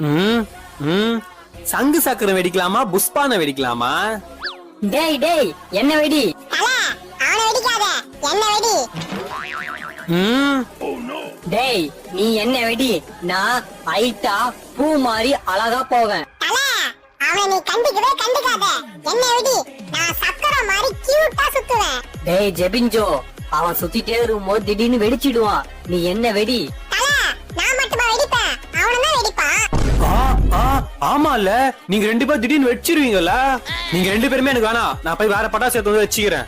ம் ம். சங்கு சக்கரம் வெடிக்கலாமா புஷ்பானை வெடிக்கலாமா? டேய் டேய் என்ன வெடி? தல அவனை வெடிக்காத என்ன வெடி? ம். டேய் நீ என்ன வெடி? நான் ஹைட்டா பூ மாதிரி அழகா போவேன். தல அவனை நீ கண்டுக்கவே கண்டுக்காத. என்ன வெடி? நான் சக்கரம் மாதிரி கியூட்டா சுத்துவேன். டேய் ஜெபின்ஜோ அவன் சுத்திட்டே இருக்கும்போது திடீர்னு வெடிச்சிடுவான். நீ என்ன வெடி? ஆமால நீங்க ரெண்டு பேரும் திடீர்னு வச்சிருவீங்கல்ல நீங்க ரெண்டு பேருமே எனக்கு வேணாம். நான் போய் வேற பட்டாசு எடுத்து வந்து வச்சுக்கிறேன்.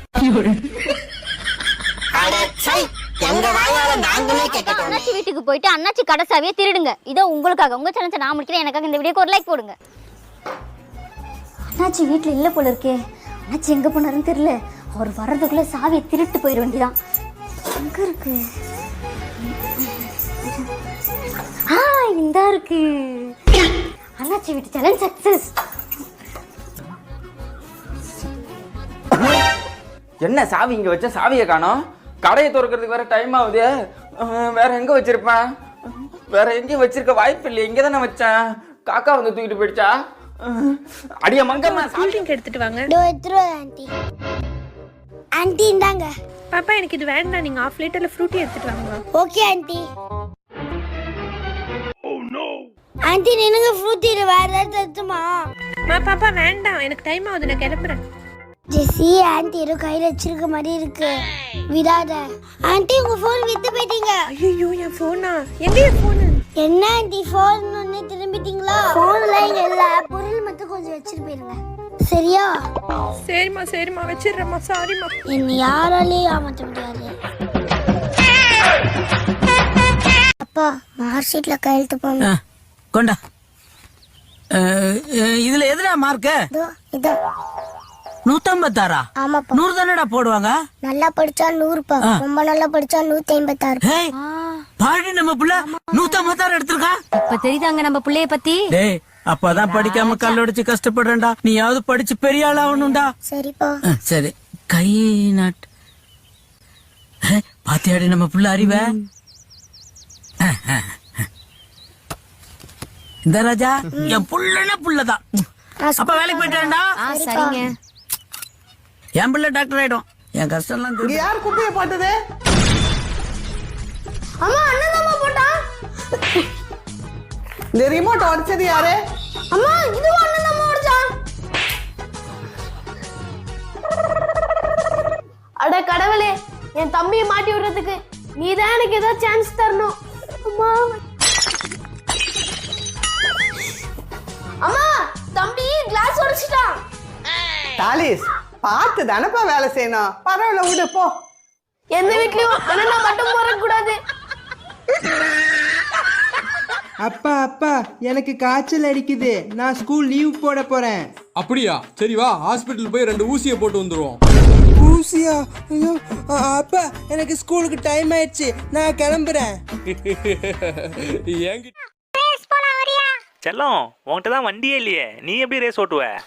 அண்ணாச்சி வீட்டுக்கு போயிட்டு அண்ணாச்சி கடைசாவியை திருடுங்க. இதோ உங்களுக்காக. உங்க சேனல் நான் முடிக்கிறேன். எனக்காக இந்த வீடியோக்கு ஒரு லைக் போடுங்க. அண்ணாச்சி வீட்டில் இல்லை போல இருக்கே. அண்ணாச்சி எங்க போனாருன்னு தெரியல. அவர் வர்றதுக்குள்ள சாவியை திருட்டு போயிட வேண்டியதான் எங்க இருக்கு? ஆ இந்தா இருக்கு. அண்ணாச்சி வீட்டு சேலஞ்ச் சக்சஸ் என்ன சாவி இங்க வச்ச? சாவியை காணோம். கடையை திறக்கிறதுக்கு வேற டைம் ஆகுது. வேற எங்க வச்சிருப்பேன் வேற எங்கேயும் வச்சிருக்க வாய்ப்பு இல்லை இங்க தானே வச்சேன். காக்கா வந்து தூக்கிட்டு போயிடுச்சா? அடிய மங்கம்மா கூல் ட்ரிங்க் எடுத்துட்டு வாங்க. இதோ எடுத்துருவா ஆண்டி ஆண்டி இந்தாங்க. பாப்பா எனக்கு இது வேண்டாம். நீங்க ஆஃப் லிட்டர்ல ஃப்ரூட்டி எடுத்துட்டு வாங்க. ஓகே ஆண்டி ஆண்டி நின்னுங்க ஃப்ரூட் இது வேற ஏதாவது தருமா மா பாப்பா வேண்டாம். எனக்கு டைம் ஆகுது நான் கிளம்புறேன். ஜெஸ்ஸி ஆண்டி ஏதோ கையில வச்சிருக்க மாதிரி இருக்கு. விடாத. ஆண்டி உங்க போன் வித்து போயிட்டீங்க. ஐயோ என் ஃபோனா எங்க என் ஃபோனு என்ன ஆண்டி போன் ஒண்ணு திரும்பிட்டீங்களா? போன்ல இங்க இல்ல பொருள் மட்டும் கொஞ்சம் வச்சிட்டு போயிருங்க. சரியா? சரிம்மா சரிம்மா வச்சிடுறேம்மா. சாரிம்மா என்னை யாராலையும் ஏமாத்த முடியாது. அப்பா மார்க் ஷீட்ல கையெழுத்து போங்க கொண்டா. இதுல எதுடா மார்க்கு இதோ இதோ. நூத்தம்பத்தாறா? ஆமாப்பா. நூறு தானடா போடுவாங்க? நல்லா படிச்சா நூறுப்பா. ரொம்ப நல்லா படிச்சா நூத்தி ஐம்பத்தாறு பாடி நம்ம புள்ள நூத்தம்பத்தாறு எடுத்திருக்கா? இப்ப தெரியுதாங்க நம்ம பிள்ளைய பத்தி? டேய் அப்பதான் படிக்காம கல்லடிச்சு கஷ்டப்படுறேன்டா. நீயாவது படிச்சு பெரிய ஆள் ஆகணும்டா. சரிப்பா. சரி. கை நாட். ஹே, பாத்தியாடி நம்ம புள்ள அறிவ. இந்த ராஜா என் புள்ளன புள்ளதான். அப்ப வேலைக்கு போயிட்டான்டா சரிங்க. என் பிள்ளை டாக்டர் ஆயிடும். என் கஷ்டம்லாம் தெரியும். யார் குப்பையை போட்டது அம்மா அண்ணன் தான் போட்டான் இந்த ரிமோட் உடைச்சது யாரு? அம்மா இதுவும் அண்ணன் தான் உடைச்சான் அட கடவுளே என் தம்பியை மாட்டி விடுறதுக்கு நீ தான் எனக்கு ஏதோ சான்ஸ் தரணும். அம்மா. தாலிஸ் பார்த்து தானப்பா வேலை செய்யணும். பரவாயில்ல விடு போ. எந்த வீட்லயும் அண்ணனா மட்டும் போடக்கூடாது. அப்பா அப்பா எனக்கு காய்ச்சல் அடிக்குது. நான் ஸ்கூல் லீவ் போட போறேன். அப்படியா? சரி வா ஹாஸ்பிட்டல் போய் ரெண்டு ஊசியை போட்டு வந்துருவோம். ஊசியா? ஐயோ அ- அப்பா எனக்கு ஸ்கூலுக்கு டைம் ஆயிடுச்சு. நான் கிளம்புறேன். என்கிட்ட செல்லம் உன்கிட்ட தான் வண்டியே இல்லையே. நீ எப்படி ரேஸ் ஓட்டுவ?